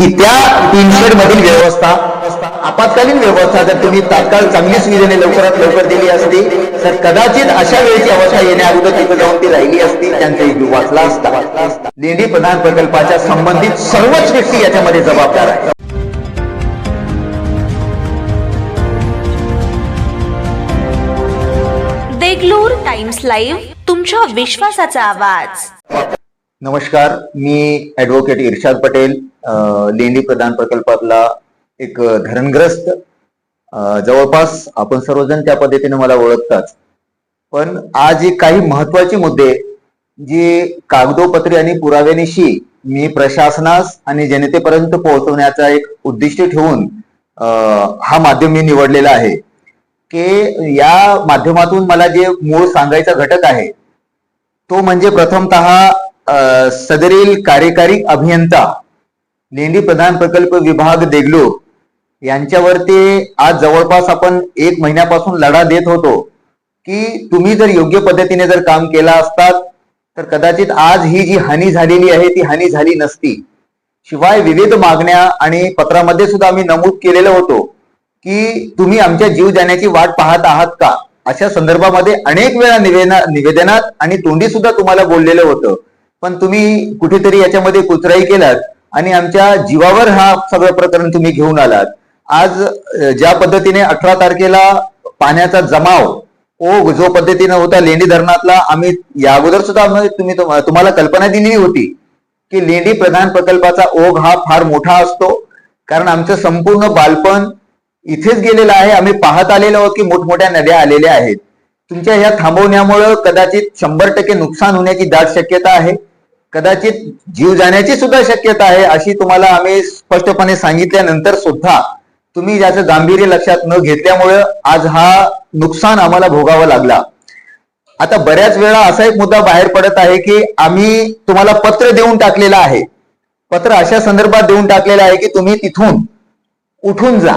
की त्या शेड मधील व्यवस्था आपत्कालीन व्यवस्था जर तुम्ही तात्काळ चांगली सुविधेने लवकरात लवकर दिली असती तर कदाचित अशा वेळेची अवस्था येण्या अगोदर तिथे जाऊन ती राहिली असती त्यांचा जीव वाचला असता लेंडी प्रधान प्रकल्पाच्या संबंधित सर्वच व्यक्ती याच्यामध्ये जबाबदार आहे देगलूर टाइम्स लाईव्ह तुमच्या विश्वासाचा आवाज. नमस्कार मी ऍडव्होकेट इर्शाद पटेल. लेंडी प्रदान प्रकल्पातला एक धरणग्रस्त जवळपास आपण सर्वजण त्या पद्धतीने मला ओळखतात. पण आज एक काही महत्त्वाचे मुद्दे जे कागदोपत्री आणि पुराव्यानिशी मी प्रशासनास आणि जनतेपर्यंत पोहोचवण्याचा एक उद्दिष्ट ठेवून हा माध्यम मी निवडलेला आहे. की या माध्यमातून मला जे मूळ सांगायचा घटक आहे तो म्हणजे प्रथमतः सदरील कार्यकारी अभियंता लेंडी प्रधान प्रकल्प विभाग देगलूर. यांच्यावरती आज जवळपास आपण एक महिन्यापासून लढा देत होतो की तुम्ही जर योग्य पद्धतीने जर काम केला असतात तर कदाचित आज ही जी हानी झालेली आहे ती हानी झाली नसती. शिवाय विविध मागण्या आणि पत्रामध्ये सुद्धा आम्ही नमूद केलेलं होतो की तुम्ही आमच्या जीव जाण्याची वाट पाहत आहात का? अशा संदर्भामध्ये अनेक वेळा निवेदना निवेदनात आणि तोंडी सुद्धा तुम्हाला बोललेलं होतं. पण तुम्ही कुठेतरी याच्यामध्ये कुचराई केलात आणि आमच्या जीवावर हा सगळं प्रकरण तुम्ही घेऊन आलात. आज ज्या पद्धतीने अठरा तारखेला पाण्याचा जमाव ओघ जो पद्धतीनं होता लेंडी धरणातला आम्ही या अगोदर सुद्धा तुम्ही तुम्हाला कल्पना दिलेली होती की लेंडी प्रधान प्रकल्पाचा ओघ हा फार मोठा असतो. कारण आमचं संपूर्ण बालपण इथेच गेलेलं आहे. आम्ही पाहत आलेलो आहोत की मोठमोठ्या नद्या आलेल्या आहेत. तुमच्या ह्या थांबवण्यामुळं कदाचित शंभर टक्के नुकसान होण्याची दाट शक्यता आहे. कदाचित जीव जाण्याची सुद्धा शक्यता आहे अशी तुम्हाला आम्ही स्पष्टपणे सांगितल्यानंतर सुद्धा तुम्ही ज्याचं गांभीर्य लक्षात न घेतल्यामुळं आज हा नुकसान आम्हाला भोगावा लागला. आता बऱ्याच वेळा असा एक मुद्दा बाहेर पडत आहे की आम्ही तुम्हाला पत्र देऊन टाकलेलं आहे. पत्र अशा संदर्भात देऊन टाकलेलं आहे की तुम्ही तिथून उठून जा.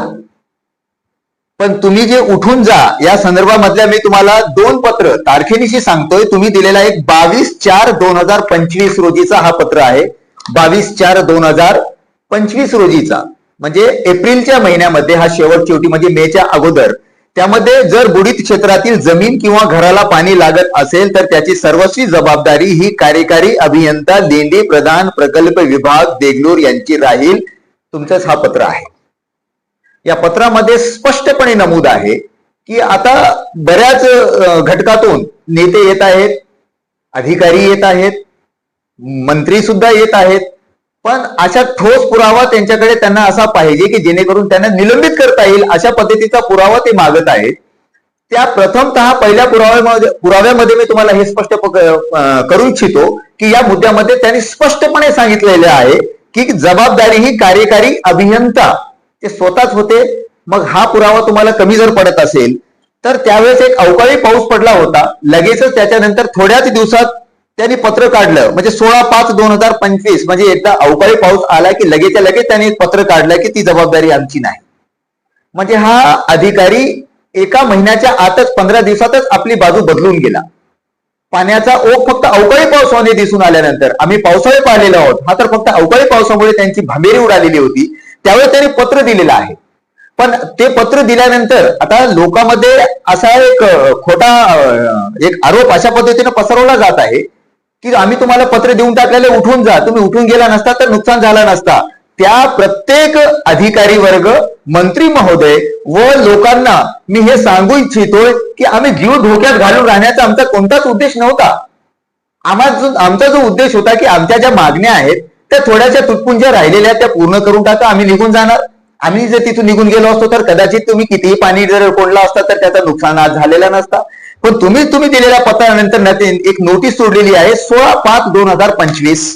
पण तुम्ही जे उठून जा या संदर्भामधल्या मी तुम्हाला दोन पत्र तारखेनिशी सांगतोय. तुम्ही दिलेला एक बावीस चार दोन हजार पंचवीस रोजीचा हा पत्र आहे. बावीस चार दोन हजार पंचवीस रोजीचा. म्हणजे एप्रिलच्या महिन्यामध्ये हा शेवट शेवटी म्हणजे मेच्या अगोदर. त्यामध्ये जर बुडीत क्षेत्रातील जमीन किंवा घराला पाणी लागत असेल तर त्याची सर्वस्वी जबाबदारी ही कार्यकारी अभियंता लेंडी प्रधान प्रकल्प विभाग देगलूर यांची राहील. तुमचंच हा पत्र आहे. या पत्रामध्ये स्पष्टपणे नमूद आहे की आता बऱ्याच घटकातून नेते येत आहेत अधिकारी येत आहेत मंत्री सुद्धा येत आहेत पण अशा ठोस पुरावा त्यांच्याकडे त्यांना असा पाहिजे की जेणेकरून त्यांना निलंबित करता येईल अशा पद्धतीचा पुरावा ते मागत आहेत. त्या प्रथमतः पहिल्या पुराव्यामध्ये पुराव्यामध्ये मी तुम्हाला हे स्पष्ट करू इच्छितो की या मुद्द्यामध्ये त्यांनी स्पष्टपणे सांगितलेले आहे की जबाबदारी ही कार्यकारी अभियंता ते स्वतःच होते. मग हा पुरावा तुम्हाला कमी जर पडत असेल तर त्यावेळेस एक अवकाळी पाऊस पडला होता. लगेचच त्याच्यानंतर थोड्याच दिवसात त्यांनी पत्र काढलं. म्हणजे सोळा पाच दोन हजार पंचवीस म्हणजे एकदा अवकाळी पाऊस आला की लगेचच्या लगेच त्यांनी एक पत्र काढलं की ती जबाबदारी आमची नाही. म्हणजे हा अधिकारी एका महिन्याच्या आतच पंधरा दिवसातच आपली बाजू बदलून गेला. पाण्याचा ओघ फक्त अवकाळी पावसामध्ये दिसून आल्यानंतर. आम्ही पावसाळे पाहिलेलो आहोत. हा तर फक्त अवकाळी पावसामुळे त्यांची भांबेरी उडालेली होती. त्यावेळी त्यांनी पत्र दिलेलं आहे. पण ते पत्र दिल्यानंतर आता लोकांमध्ये असा एक खोटा एक आरोप अशा पद्धतीने पसरवला जात आहे की आम्ही तुम्हाला पत्र देऊन टाकलेले उठून जा. तुम्ही उठून गेला नसता तर नुकसान झाला नसता. त्या प्रत्येक अधिकारी वर्ग मंत्री महोदय व लोकांना मी हे सांगू इच्छितोय की आम्ही जीव धोक्यात घालून राहण्याचा आमचा कोणताच उद्देश नव्हता. आम्हा जो आमचा जो उद्देश होता की आमच्या ज्या मागण्या आहेत त्या थोड्याशा तुटपुंज्या राहिलेल्या त्या पूर्ण करून टाका आम्ही निघून जाणार. आम्ही जर तिथून निघून गेलो असतो तर कदाचित तुम्ही कितीही पाणी जर कोंडला असता तर त्याचा नुकसान आज झालेला नसता. पण तुम्ही तुम्ही दिलेल्या पत्रानंतर एक नोटीस सोडलेली आहे सोळा पाच दोन हजार पंचवीस.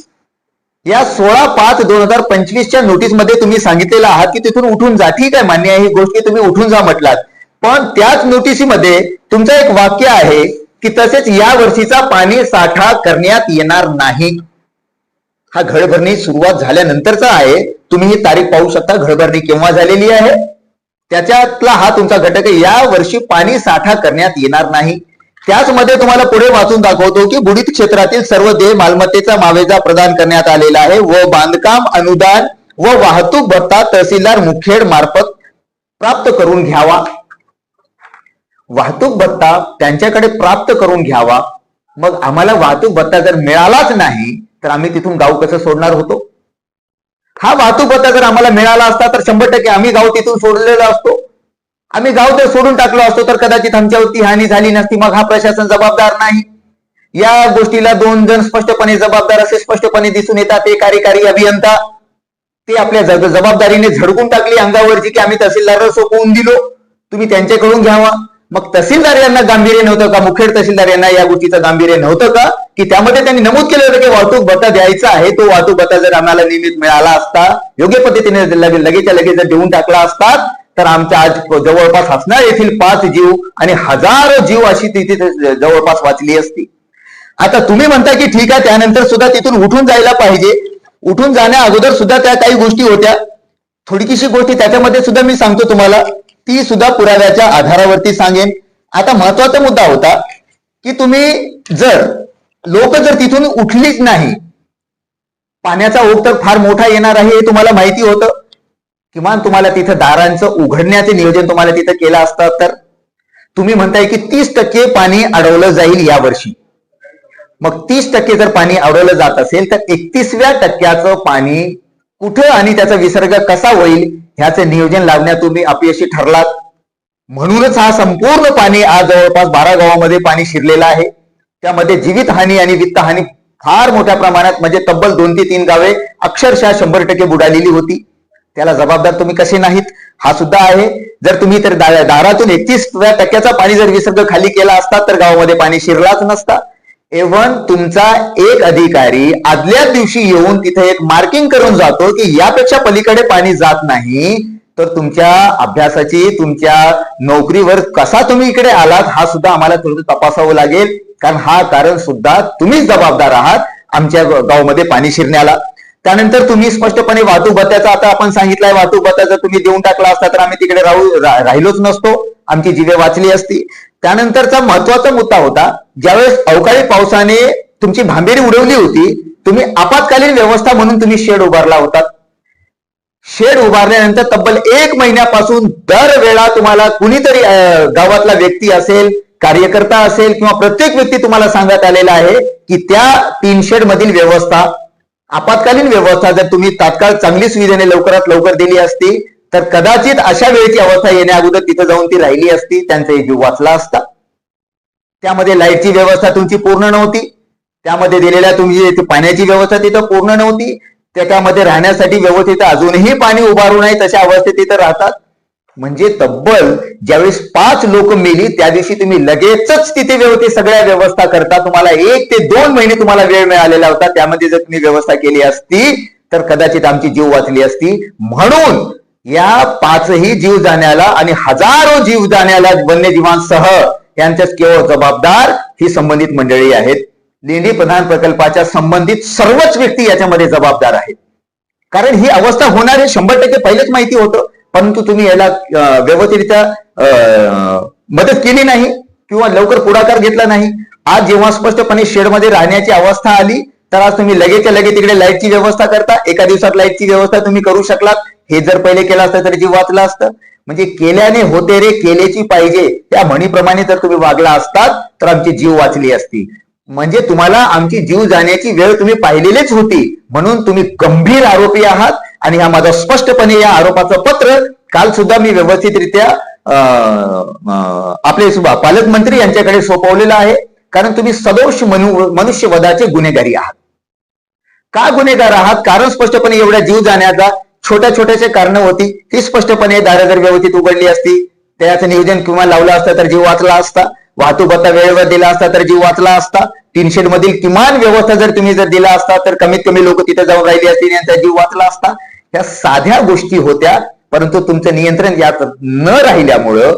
या सोळा पाच दोन हजार पंचवीसच्या नोटीसमध्ये तुम्ही सांगितलेलं आहात की तिथून उठून जा. ठीक आहे मान्य आहे ही गोष्ट तुम्ही उठून जा म्हटलात. पण त्याच नोटीसीमध्ये तुमचं एक वाक्य आहे की तसेच या वर्षीचा पाणी साठा करण्यात येणार नाही. हा घडभरणी सुरुवात झाल्यानंतरचा आहे. तुम्ही ही तारीख पाहू शकता. घडभरणी केव्हा झालेली आहे? त्याच्यातला हा तुमचा घटक आहे. या वर्षी पाणी साठा करण्यात येणार नाही. त्याचमध्ये तुम्हाला पुढे वाचून दाखवतो की बुडीत क्षेत्रातील सर्व देय मालमत्तेचा मावेजा प्रदान करण्यात आलेला आहे व बांधकाम अनुदान व वाहतूक भत्ता तहसीलदार मुखेड मार्फत प्राप्त करून घ्यावा. वाहतूक भत्ता त्यांच्याकडे प्राप्त करून घ्यावा. मग आम्हाला वाहतूक भत्ता जर मिळालाच नाही तर आम्ही तिथून गाव कसं सोडणार होतो? हा वाहतूक भत्ता जर आम्हाला मिळाला असता तर शंभर टक्के आम्ही गाव तिथून सोडलेलो असतो. आम्ही गाव जर सोडून टाकलो असतो तर कदाचित आमच्यावरती हानी झाली नसती. मग हा प्रशासन जबाबदार नाही. या गोष्टीला दोन जण स्पष्टपणे जबाबदार असे स्पष्टपणे दिसून येतात. ते कार्यकारी अभियंता ते आपल्या जबाबदारीने झडकून टाकली अंगावरची की आम्ही तहसीलदार सोपवून दिलो. तुम्ही त्यांच्याकडून घ्यावा. मग तहसीलदार यांना गांभीर्य नव्हतं का? मुखेड तहसीलदार यांना या गोष्टीचं गांभीर्य नव्हतं का? की त्यामध्ये त्यांनी नमूद केलं होतं की वाहतूक भत्ता द्यायचा आहे तो वाहतूक भत्ता जर आम्हाला नियमित मिळाला असता योग्य पद्धतीने लगेच लगेच जर देऊन टाकला असतात तर आमच्या आज जवळपास हसणार येथील पाच जीव आणि हजारो जीव अशी तिथे जवळपास वाचली असती. आता तुम्ही म्हणता की ठीक आहे त्यानंतर सुद्धा तिथून उठून जायला पाहिजे. उठून जाण्या अगोदर सुद्धा त्या काही गोष्टी होत्या. थोडीशी गोष्टी त्याच्यामध्ये सुद्धा मी सांगतो तुम्हाला. ती सुद्धा पुराव्याच्या आधारावरती सांगेन. आता महत्त्वाचा मुद्दा होता की तुम्ही जर लोक जर तिथून उठलीच नाही पाण्याचा ओघ तर फार मोठा येणार आहे हे तुम्हाला माहिती होतं. किमान तुम्हाला तिथं दारांचं उघडण्याचे नियोजन तुम्हाला तिथं केलं असतं तर. तुम्ही म्हणताय की तीस टक्के पाणी अडवलं जाईल यावर्षी. मग तीस टक्के जर पाणी अडवलं जात असेल तर एकतीसव्या टक्क्याचं पाणी कुठं आणि त्याचा विसर्ग कसा होईल? ह्याचे नियोजन लावण्यात तुम्ही अपयशी ठरलात. म्हणूनच हा संपूर्ण पाणी आज जवळपास बारा गावामध्ये पाणी शिरलेलं आहे. त्यामध्ये जीवितहानी आणि वित्तहानी फार मोठ्या प्रमाणात म्हणजे तब्बल दोन ते तीन गावे अक्षरशः शंभर टक्के बुडालेली होती. त्याला जबाबदार तुम्ही कसे नाहीत? हा सुद्धा आहे. जर तुम्ही तर दारातून एकतीस टक्क्याचा पाणी जर विसर्ग खाली केला असता तर गावामध्ये पाणी शिरलाच नसता. एव्हन तुमचा एक अधिकारी आदल्या दिवशी येऊन तिथे एक मार्किंग करून जातो की यापेक्षा पलीकडे पाणी जात नाही तर तुमच्या अभ्यासाची तुमच्या नोकरीवर कसा तुम्ही इकडे आलात हा सुद्धा आम्हाला थोडं तपासावं लागेल. कारण हा कारण सुद्धा तुम्हीच जबाबदार आहात आमच्या गावमध्ये गावामध्ये पाणी शिरण्याला. त्यानंतर तुम्ही स्पष्टपणे वाहतूक भत्त्याचा आता आपण सांगितलंय वाहतूक भत्त्याचा जर तुम्ही देऊन टाकला असता तर आम्ही तिकडे राहू राहिलोच नसतो. आमची जिवे वाचली असती. त्यानंतरचा महत्त्वाचा मुद्दा होता ज्यावेळेस अवकाळी पावसाने तुमची भांबेरी उडवली होती तुम्ही आपत्कालीन व्यवस्था म्हणून तुम्ही शेड उभारला होता. शेड उभारल्यानंतर तब्बल एक महिन्यापासून दरवेळा तुम्हाला कुणीतरी गावातला व्यक्ती असेल कार्यकर्ता असेल किंवा प्रत्येक व्यक्ती तुम्हाला सांगत आलेला आहे की त्या तीन शेड मधील व्यवस्था आपत्कालीन व्यवस्था जर तुम्ही तात्काळ चांगली सुविधेने लवकरात लवकर दिली असती तर कदाचित अशा वेळेची अवस्था येण्या अगोदर तिथं जाऊन ती राहिली असती त्यांचाही जीव वाचला असता. त्यामध्ये लाईटची व्यवस्था तुमची पूर्ण नव्हती. त्यामध्ये दिलेल्या तुमची पाण्याची व्यवस्था तिथं पूर्ण नव्हती. त्याच्यामध्ये राहण्यासाठी व्यवस्थित अजूनही पाणी उभारू नये तशा अवस्थेत तिथं राहतात. म्हणजे तब्बल ज्यावेळेस पाच लोक मेली त्या दिवशी तुम्ही लगेचच तिथे व्यवस्थित सगळ्या व्यवस्था करता. तुम्हाला एक ते दोन महिने तुम्हाला वेळ मिळालेला होता. त्यामध्ये जर तुम्ही व्यवस्था केली असती तर कदाचित आमची जीव वाचली असती. म्हणून या पाचही जीव जाण्याला आणि हजारो जीव जाण्याला वन्यजीवांसह यांच्याच केवळ जबाबदार ही संबंधित मंडळी आहेत. लेंडी प्रधान प्रकल्पाच्या संबंधित सर्वच व्यक्ती याच्यामध्ये जबाबदार आहेत. कारण ही अवस्था होणार हे शंभर टक्के पहिलेच माहिती होतं. परंतु तुम्ही याला व्यवस्थितरित्या अं, मदत केली नाही किंवा लवकर पुढाकार घेतला नाही. आज जेव्हा स्पष्टपणे शेडमध्ये राहण्याची अवस्था आली तर आज तुम्ही लगेचच्या लगेच तिकडे लाईटची व्यवस्था करता. एका दिवसात लाईटची व्यवस्था तुम्ही करू शकलात. हे जर पहिले केलं असतं तर जीव वाचला असतं. म्हणजे केल्याने होते रे केलेची पाहिजे. त्या म्हणीप्रमाणे जर तुम्ही वागला असतात तर आमची जीव वाचली असती. म्हणजे तुम्हाला आमची जीव जाण्याची वेळ तुम्ही पाहिलेलीच होती. म्हणून तुम्ही गंभीर आरोपी आहात. आणि हा माझा स्पष्टपणे या आरोपाचं पत्र काल सुद्धा मी व्यवस्थितरित्या आपले सुभा पालकमंत्री यांच्याकडे सोपवलेलं आहे. कारण तुम्ही सदोष मनु मनुष्यवधाचे गुन्हेगारी आहात. का गुन्हेगार आहात? कारण स्पष्टपणे एवढ्या जीव जाण्याचा छोट्या छोट्याचे कारण होती. ती स्पष्टपणे दारं जर व्यवस्थित उघडली असती. त्याचं नियोजन किंवा लावलं असतं तर जीव वाचला असता. वाहतूक भत्ता वेळेवर दिला असता तर जीव वाचला असता. तीनशेड मधील किमान व्यवस्था जर तुम्ही जर दिला असता तर कमीत कमी लोक तिथे जाऊन राहिली असतील यांचा जीव वाचला असता. ह्या साध्या गोष्टी होत्या. परंतु तुमचं नियंत्रण यात न राहिल्यामुळं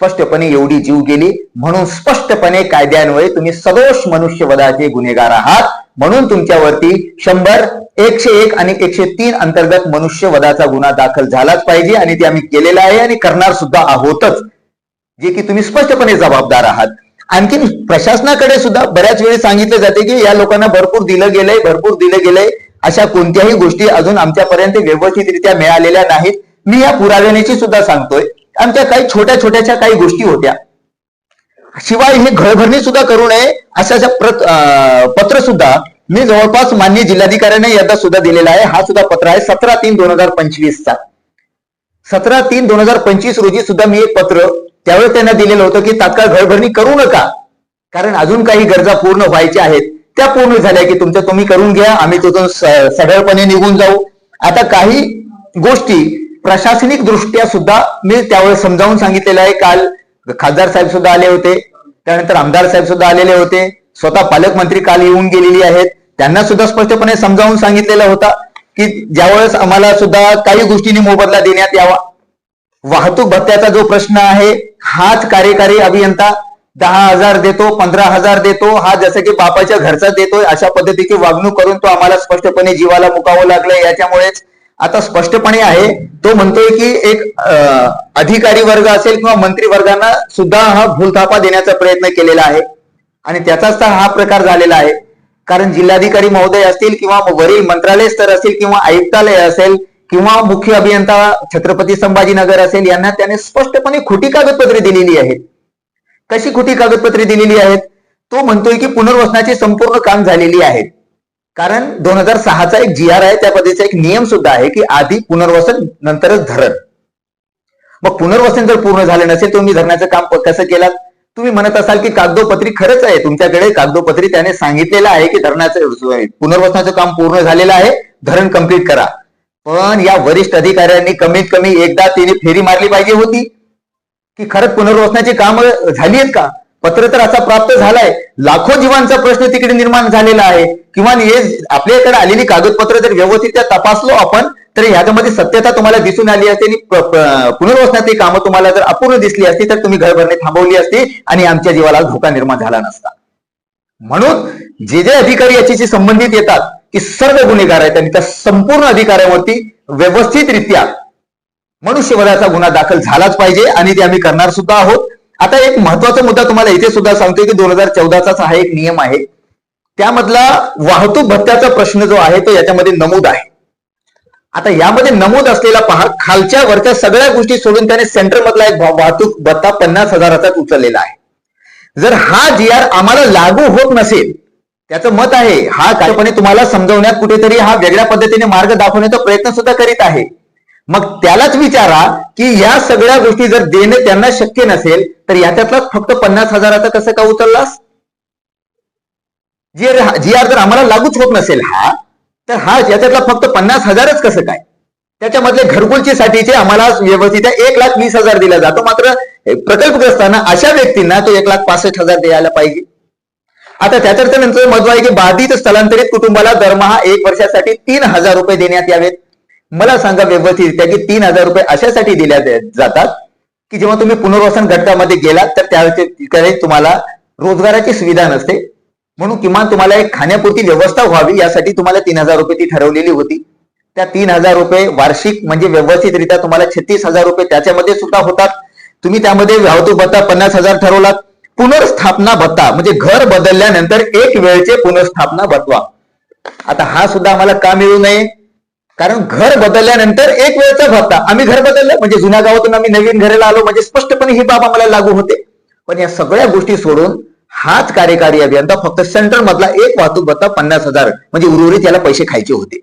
स्पष्टपणे एवढी जीव गेली. म्हणून स्पष्टपणे कायद्यान्वये तुम्ही सदोष मनुष्यवधाचे गुन्हेगार आहात. म्हणून तुमच्यावरती शंभर एकशे एक आणि एकशे तीन अंतर्गत मनुष्यवधाचा गुन्हा दाखल झालाच पाहिजे आणि ते आम्ही केलेला आहे आणि करणार सुद्धा आहोतच. जे की तुम्ही स्पष्टपणे जबाबदार आहात. आणखीन प्रशासनाकडे सुद्धा बऱ्याच वेळी सांगितले जाते की या लोकांना भरपूर दिलं गेलंय भरपूर दिलं गेलंय. अशा कोणत्याही गोष्टी अजून आमच्यापर्यंत व्यवस्थितरित्या मिळालेल्या नाहीत. मी या पुराव्याची सुद्धा सांगतोय. आमच्या काही छोट्या छोट्याशा काही गोष्टी होत्या. शिवाय हे घरभरणी सुद्धा करू नये अशा पत्र सुद्धा मी जवळपास मान्य जिल्हाधिकाऱ्यांना यदा सुद्धा दिलेला आहे. हा सुद्धा पत्र आहे सतरा तीन दोन हजार पंचवीसचा. सतरा तीन दोन हजार पंचवीस रोजी सुद्धा मी एक पत्र त्यावेळेस त्यांना दिलेलं होतं की तात्काळ घरभरणी करू नका. कारण अजून काही गरजा पूर्ण व्हायच्या आहेत. त्या पूर्ण झाल्या की तुमच्या तुम्ही करून घ्या आम्ही तिथून सढळपणे निघून जाऊ. आता काही गोष्टी प्रशासनिक दृष्ट्या सुद्धा मी त्यावेळेस समजावून सांगितलेलं आहे. काल खासदार साहेब सुद्धा आले होते. त्यानंतर आमदार साहेब सुद्धा आलेले होते. स्वतः पालकमंत्री काल येऊन गेलेली आहेत. त्यांना सुद्धा स्पष्टपणे समजावून सांगितलेला होता की ज्यावेळेस आम्हाला सुद्धा काही गोष्टींनी मोबदला देण्यात यावा. वाहतूक भत्त्याचा जो प्रश्न आहे हाच कार्यकारी अभियंता दहा हजार देतो पंधरा हजार देतो. हा जसं की बापाच्या घरचा देतोय अशा पद्धतीची वागणूक करून तो आम्हाला स्पष्टपणे जीवाला मुकावं लागलंय. याच्यामुळेच आता स्पष्टपणे आहे तो म्हणतोय की एक अधिकारी वर्ग असेल किंवा मंत्री वर्गांना सुद्धा हा भूलथापा देण्याचा प्रयत्न केलेला आहे. आणि त्याचाच तर हा प्रकार झालेला आहे. कारण जिल्हाधिकारी महोदय असतील किंवा वरील मंत्रालय स्तर असेल किंवा आयुक्तालय असेल किंवा मुख्य अभियंता छत्रपती संभाजीनगर असेल यांना त्याने स्पष्टपणे खोटी कागदपत्रे दिलेली आहेत. कशी खोटी कागदपत्रे दिलेली आहेत? तो म्हणतोय की पुनर्वसनाची संपूर्ण काम झालेली आहेत. कारण दोन हजार सहाचा एक जी आर आहे त्या पद्धतीचा एक नियम सुद्धा आहे की आधी पुनर्वसन नंतरच धरण. मग पुनर्वसन जर पूर्ण झालं नसेल तुम्ही धरण्याचं काम कसं केलं तुम्ही म्हणत असाल की कागदोपत्री खरंच आहे तुमच्याकडे कागदोपत्री त्याने सांगितलेलं आहे की धरणाचं पुनर्वसनाचं काम पूर्ण झालेलं आहे धरण कंप्लीट करा. पण या वरिष्ठ अधिकाऱ्यांनी कमीत कमी एकदा तिने फेरी मारली पाहिजे होती. की खरंच पुनर्वसनाची कामं झाली आहेत का? पत्र तर असा प्राप्त झालाय. लाखो जीवांचा प्रश्न तिकडे निर्माण झालेला आहे. किंवा हे आपल्याकडे आलेली कागदपत्र जर व्यवस्थित त्या तपासलो आपण तर ह्याच्यामध्ये सत्यता तुम्हाला दिसून आली असते आणि पुनर्वसनातली कामं तुम्हाला जर अपूर्ण दिसली असती तर तुम्ही घरभरणे थांबवली असती आणि आमच्या जीवाला धोका निर्माण झाला नसता. म्हणून जे जे अधिकारी याच्याशी संबंधित येतात की सर्व गुन्हेगार आहेत आणि त्या संपूर्ण अधिकाऱ्यावरती व्यवस्थितरित्या मनुष्यवधाचा गुन्हा दाखल झालाच पाहिजे आणि ते आम्ही करणार सुद्धा आहोत. आता एक महत्त्वाचा मुद्दा तुम्हाला इथे सुद्धा सांगतोय की दोन हजार चौदाचाच हा एक नियम आहे. त्यामधला वाहतूक भत्त्याचा प्रश्न जो आहे तो याच्यामध्ये नमूद आहे. आता यामध्ये नमूद असलेला पहा खालच्या वरच्या सगळ्या गोष्टी सोडून त्याने सेंटरमधला एक वाहतूक भत्ता पन्नास हजाराचाच उचललेला आहे. जर हा जी आर आम्हाला लागू होत नसेल त्याचं मत आहे हा कायपणे तुम्हाला समजवण्यात कुठेतरी हा वेगळ्या पद्धतीने मार्ग दाखवण्याचा प्रयत्न सुद्धा करीत आहे. मग त्यालाच विचारा की या सगळ्या गोष्टी जर देणं त्यांना शक्य नसेल तर याच्यातलाच फक्त पन्नास हजाराचा कसं का उचललास? जी आर जी आर जर आम्हाला लागूच होत नसेल हा तर हा याच्यातला फक्त पन्नास हजारच कसं काय? त्याच्यामधले घरकुलची साठीचे आम्हाला व्यवस्थित एक लाख वीस हजार दिला जातो. मात्र प्रकल्पग्रस्तांना अशा व्यक्तींना तो एक लाख पासष्ट हजार द्यायला पाहिजे. आता त्याच्यानंतर महत्त्व आहे की बाधित स्थलांतरित कुटुंबाला दरमहा एक वर्षासाठी तीन हजार रुपये देण्यात यावेत. मला सांगा व्यवस्थित की तीन हजार रुपये अशासाठी दिल्या जातात की जेव्हा तुम्ही पुनर्वसन घटकामध्ये गेलात तर त्यावेळेस तुम्हाला रोजगाराची सुविधा नसते. म्हणून किमान तुम्हाला एक खाण्यापुरती व्यवस्था व्हावी यासाठी तुम्हाला तीन हजार रुपये ती ठरवलेली होती. त्या तीन हजार रुपये वार्षिक म्हणजे व्यवस्थितरित्या तुम्हाला छत्तीस हजार रुपये त्याच्यामध्ये सुद्धा होतात. तुम्ही त्यामध्ये वाहतूक भत्ता पन्नास हजार ठरवलात. पुनर्स्थापना भत्ता म्हणजे घर बदलल्यानंतर एक वेळचे पुनर्स्थापना भत्वा आता हा सुद्धा आम्हाला का मिळू नये? कारण घर बदलल्यानंतर एक वेळचा भत्ता. आम्ही घर बदललं म्हणजे जुन्या गावातून आम्ही नवीन घराला आलो म्हणजे स्पष्टपणे ही बाब आम्हाला लागू होते. पण या सगळ्या गोष्टी सोडून हाच कार्यकारी अभियंता फक्त सेंट्रल मधला एक वाहतूक भत्ता पन्नास हजार म्हणजे उर्वरित याला पैसे खायचे होते.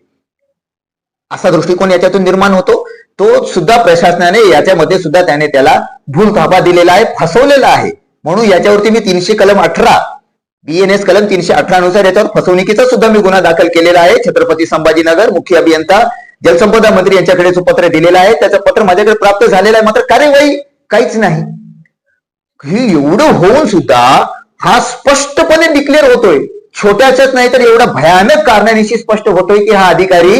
असा दृष्टिकोन याच्यातून निर्माण होतो. तो सुद्धा प्रशासनाने याच्यामध्ये सुद्धा त्याने त्याला भूलथापा दिलेला आहे फसवलेला आहे. म्हणून याच्यावरती मी तीनशे कलम अठरा बीएनएस कलम तीनशे अठरा नुसार याच्यावर फसवणुकीचा सुद्धा मी गुन्हा दाखल केलेला आहे. छत्रपती संभाजीनगर मुख्य अभियंता जलसंपदा मंत्री यांच्याकडे जो पत्र दिलेला आहे त्याचं पत्र माझ्याकडे प्राप्त झालेलं आहे. मात्र कार्यवाही काहीच नाही. ही एवढं होऊन सुद्धा हा स्पष्टपणे डिक्लेअर होतोय. छोट्याच्याच नाही तर एवढा भयानक कारणानिशी स्पष्ट होतोय की हा अधिकारी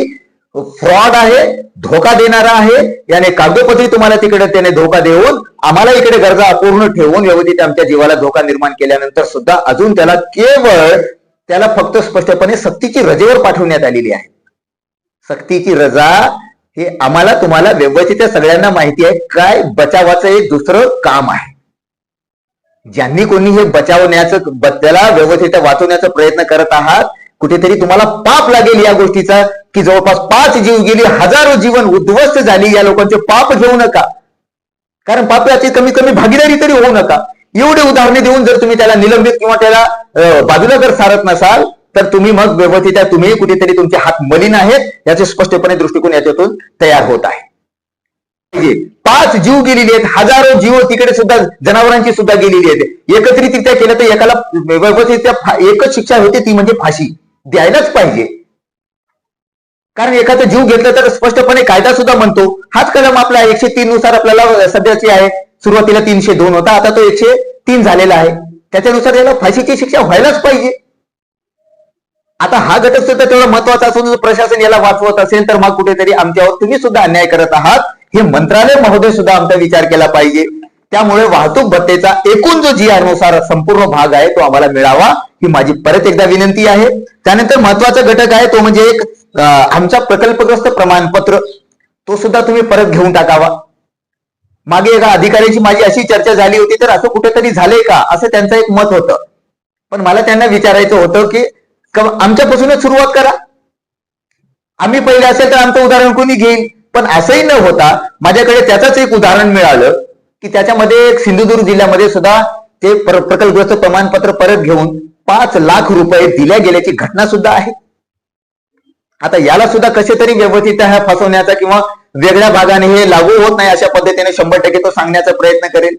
फ्रॉड आहे धोका देणारा आहे याने कागदोपत्री तुम्हाला तिकडे त्याने धोका देऊन आम्हाला इकडे गरजा अपूर्ण ठेवून व्यवस्थित आमच्या जीवाला धोका निर्माण केल्यानंतर सुद्धा अजून त्याला केवळ त्याला फक्त स्पष्टपणे सक्तीची रजेवर पाठवण्यात आलेली आहे. सक्तीची रजा हे आम्हाला तुम्हाला व्यवस्थित त्या सगळ्यांना माहिती आहे. काय बचावाचं एक दुसरं काम आहे. ज्यांनी कोणी हे बचावण्याचं त्याला व्यवस्थित वाचवण्याचा प्रयत्न करत आहात कुठेतरी तुम्हाला पाप लागेल या गोष्टीचा की जवळपास पाच जीव गेली हजारो जीवन उद्ध्वस्त झाली या लोकांचे पाप घेऊ नका. कारण पापाची कमी कमी भागीदारी तरी होऊ नका. एवढे उदाहरणे देऊन जर तुम्ही त्याला निलंबित किंवा त्याला बाजूला जर सारत नसाल तर तुम्ही मग व्यवस्थित तुम्ही कुठेतरी तुमचे हात मलिन आहेत याचे स्पष्टपणे दृष्टिकोन याच्यातून तयार होत आहे. म्हणजे पाच जीव गेलेले आहेत हजारो जीव तिकडे सुद्धा जनावरांची सुद्धा गेलेली आहेत. एकत्रितरित्या केलं तर एकाला व्यवस्थित एकच शिक्षा होते ती म्हणजे फाशी. द्यायलाच पाहिजे. कारण एखादा जीव घेतला तर स्पष्टपणे कायदा सुद्धा म्हणतो हाच कलम आपला एकशे तीन नुसार आपल्याला सध्याची आहे. सुरुवातीला तीनशे दोन होता आता तो एकशे तीन झालेला आहे. त्याच्यानुसार याला फाशीची शिक्षा व्हायलाच पाहिजे. आता हा घटक सुद्धा तेवढा महत्त्वाचा असून प्रशासन याला वाचवत असेल तर मग कुठेतरी आमच्यावर तुम्ही सुद्धा अन्याय करत आहात. हे मंत्रालय महोदय सुद्धा आमचा विचार केला पाहिजे. त्यामुळे वाहतूक भत्तेचा एकूण जो जी आरनुसार संपूर्ण भाग आहे तो आम्हाला मिळावा. ही माझी परत एकदा विनंती आहे. त्यानंतर महत्त्वाचा घटक आहे तो म्हणजे एक आमचा प्रकल्पग्रस्त प्रमाणपत्र तो सुद्धा तुम्ही परत घेऊन टाकावा. मागे एका अधिकाऱ्याची माझी अशी चर्चा झाली होती तर असं कुठेतरी झालंय का? असं त्यांचं एक मत होतं. पण मला त्यांना विचारायचं होतं की आमच्यापासूनच सुरुवात करा. आम्ही पहिले असेल तर आमचं उदाहरण कोणी घेईल? पण असंही न होता माझ्याकडे त्याचंच एक उदाहरण मिळालं की त्याच्यामध्ये एक सिंधुदुर्ग जिल्ह्यामध्ये सुद्धा ते प्रकल्पग्रस्त प्रमाणपत्र परत घेऊन पाच लाख रुपये दिल्या गेल्याची घटना सुद्धा आहे. आता याला सुद्धा कसे तरी व्यवस्थित फसवण्याचा किंवा वेगळ्या भागाने हे लागू होत नाही अशा पद्धतीने शंभर टक्के तो सांगण्याचा प्रयत्न करेल.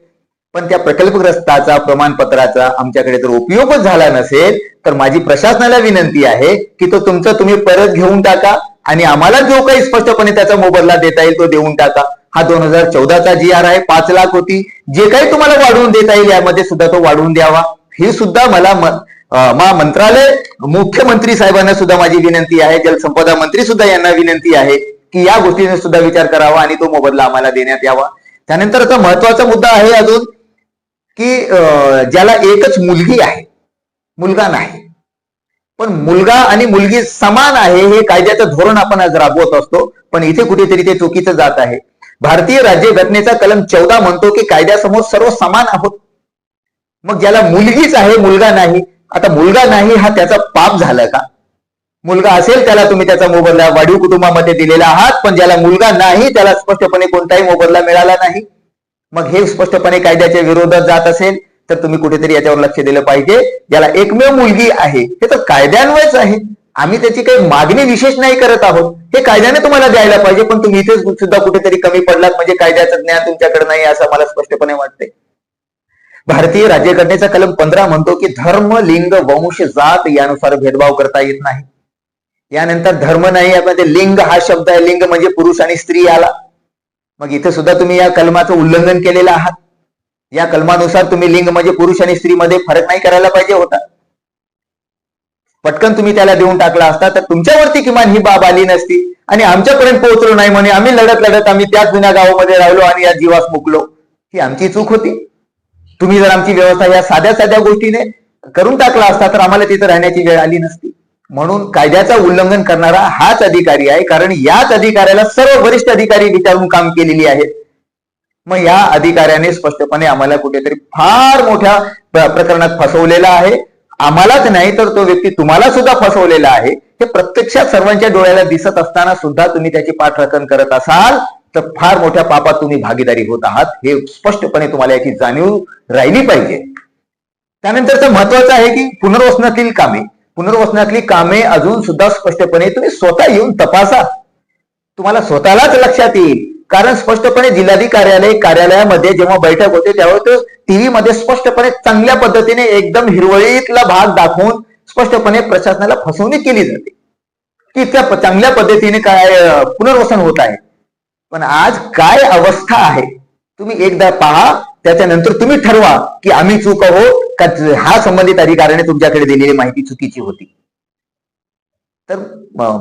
पण त्या प्रकल्पग्रस्ताचा प्रमाणपत्राचा आमच्याकडे जर उपयोगच झाला नसेल तर माझी प्रशासनाला विनंती आहे की तो तुमचं तुम्ही परत घेऊन टाका आणि आम्हाला जो काही स्पष्टपणे त्याचा मोबदला देता येईल तो देऊन टाका. हा दोन हजार चौदाचा जी आर आहे पाच लाख होती. जे काही तुम्हाला वाढवून देता येईल यामध्ये सुद्धा तो वाढवून द्यावा. हे सुद्धा मला मा मंत्रालय मुख्यमंत्री साहेबांना सुद्धा माझी विनंती आहे जलसंपदा मंत्री सुद्धा यांना विनंती आहे की या गोष्टीने सुद्धा विचार करावा आणि तो मोबदला आम्हाला देण्यात यावा. त्यानंतर आता महत्त्वाचा मुद्दा आहे अजून की ज्याला एकच मुलगी आहे मुलगा नाही. पण मुलगा आणि मुलगी समान आहे हे कायद्याचं धोरण आपण आज राबवत असतो पण इथे कुठेतरी ते चुकीचं जात आहे. भारतीय राज्यघटनेचा कलम चौदा म्हणतो की कायद्यासमोर सर्व समान आहोत. मग ज्याला मुलगीच आहे मुलगा नाही आता मुलगा नाही हा त्याचा पाप झाला का? मुलगा असेल त्याला तुम्ही त्याचा मोबदला वाढीव कुटुंबामध्ये दिलेला आहात पण ज्याला मुलगा नाही त्याला स्पष्टपणे कोणताही मोबदला मिळाला नाही. मग हे स्पष्टपणे कायद्याच्या विरोधात जात असेल तर तुम्ही कुठेतरी याच्यावर लक्ष दिलं पाहिजे. ज्याला एकमेव मुलगी आहे हे तर कायद्यान्वयच आहे. आम्ही त्याची काही मागणी विशेष नाही करत आहोत. हे कायद्याने तुम्हाला द्यायला पाहिजे पण तुम्ही इथेच सुद्धा कुठेतरी कमी पडलात म्हणजे कायद्याचं ज्ञान तुमच्याकडे नाही असं मला स्पष्टपणे वाटते भारतीय राज्यघटनेचा कलम पंधरा म्हणतो की धर्म लिंग वंश जात यानुसार भेदभाव करता येत नाही. यानंतर धर्म नाही यामध्ये लिंग हा शब्द आहे. लिंग म्हणजे पुरुष आणि स्त्री आला मग इथे सुद्धा तुम्ही या कलमाचं उल्लंघन केलेलं आहात. या कलमानुसार तुम्ही लिंग म्हणजे पुरुष आणि स्त्रीमध्ये फरक नाही करायला पाहिजे होता. पटकन तुम्ही त्याला देऊन टाकला असता तर तुमच्यावरती किमान ही बाब आली नसती. आणि आमच्यापर्यंत पोहोचलो नाही म्हणे. आम्ही लढत लढत आम्ही त्याच जुन्या गावामध्ये राहिलो आणि या जीवास मुकलो. ही आमची चूक होती. तुम्ही जर आमची व्यवस्था या साध्या साध्या गोष्टीने करून टाकला असता तर आम्हाला तिथं राहण्याची वेळ आली नसती. म्हणून कायद्याचा उल्लंघन करणारा हाच अधिकारी आहे कारण याच अधिकाऱ्याला सर्व वरिष्ठ अधिकारी विचारून काम केलेली आहेत. मग या अधिकाऱ्याने स्पष्टपणे आम्हाला कुठेतरी फार मोठ्या प्रकरणात फसवलेला आहे. आम्हालाच नाही तर तो व्यक्ती तुम्हाला सुद्धा फसवलेला आहे. हे प्रत्यक्षात सर्वांच्या डोळ्याला दिसत असताना सुद्धा तुम्ही त्याची पाठराखण करत असाल. तर फार मोठ्या पापात तुम्ही भागीदारी होत आहात. हे स्पष्टपणे तुम्हाला याची जाणीव राहिली पाहिजे. त्यानंतरचं महत्वाचं आहे की पुनर्वसनातील कामे. पुनर्वसनातली कामे अजून सुद्धा स्पष्टपणे तुम्ही स्वतः येऊन तपासा. तुम्हाला स्वतःलाच लक्षात येईल. कारण स्पष्टपणे जिल्हाधिकार्यालय कार्यालयामध्ये जेव्हा बैठक होते त्यावेळी तो टीव्ही मध्ये स्पष्टपणे चांगल्या पद्धतीने एकदम हिरवळीतला भाग दाखवून स्पष्टपणे प्रशासनाला फसवणूक केली जाते. की त्या चांगल्या पद्धतीने काय पुनर्वसन होत आहे. पण आज काय अवस्था आहे? तुम्ही एकदा पहा त्याच्यानंतर तुम्ही ठरवा की आम्ही चूक आहोत का हा संबंधित अधिकाऱ्याने तुमच्याकडे दिलेली माहिती चुकीची होती. तर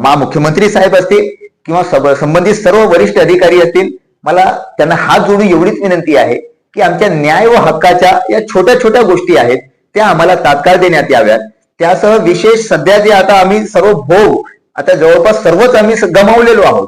मा मुख्यमंत्री साहेब असतील किंवा संबंधित सर्व वरिष्ठ अधिकारी असतील मला त्यांना हात जोडून एवढीच विनंती आहे की आमच्या न्याय व हक्काच्या या छोट्या छोट्या गोष्टी आहेत त्या आम्हाला तात्काळ देण्यात याव्यात. त्यासह विशेष सध्या जे आता आम्ही सर्व भोग आता जवळपास सर्वच आम्ही गमावलेलो आहोत.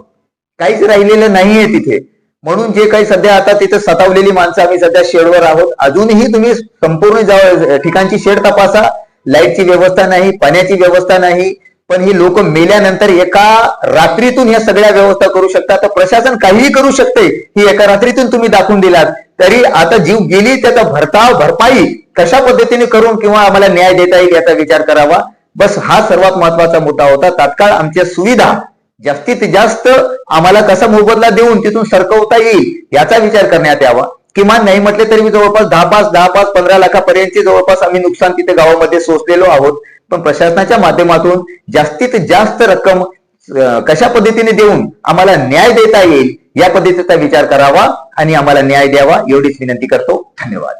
काहीच राहिलेलं नाहीये तिथे. म्हणून जे काही सध्या आता तिथे सतावलेली माणसं आम्ही सध्या शेडवर आहोत. अजूनही तुम्ही संपूर्ण जाव- ठिकाणची शेड तपासा. लाईटची व्यवस्था नाही पाण्याची व्यवस्था नाही. पण ही लोक मेल्यानंतर एका रात्रीतून या सगळ्या व्यवस्था करू शकतात. तर प्रशासन काहीही करू शकते ही एका रात्रीतून तुम्ही दाखवून दिलात. तरी आता जीव गेली त्याचा भरताव भरपाई कशा पद्धतीने करून किंवा आम्हाला न्याय देता येईल याचा विचार करावा? बस हा सर्वात महत्त्वाचा मुद्दा होता. तात्काळ आमच्या सुविधा जास्तीत जास्त आम्हाला कसा मोबदला देऊन तिथून सरकवता येईल याचा विचार करण्यात यावा. किमान नाही म्हटले तरी मी जवळपास दहा पाच दहा पाच पंधरा लाखापर्यंत जवळपास आम्ही नुकसान तिथे गावामध्ये सोसलेलो आहोत. पण प्रशासनाच्या माध्यमातून जास्तीत जास्त रक्कम कशा पद्धतीने देऊन आम्हाला न्याय देता येईल या पद्धतीचा विचार करावा आणि आम्हाला न्याय द्यावा एवढीच विनंती करतो. धन्यवाद.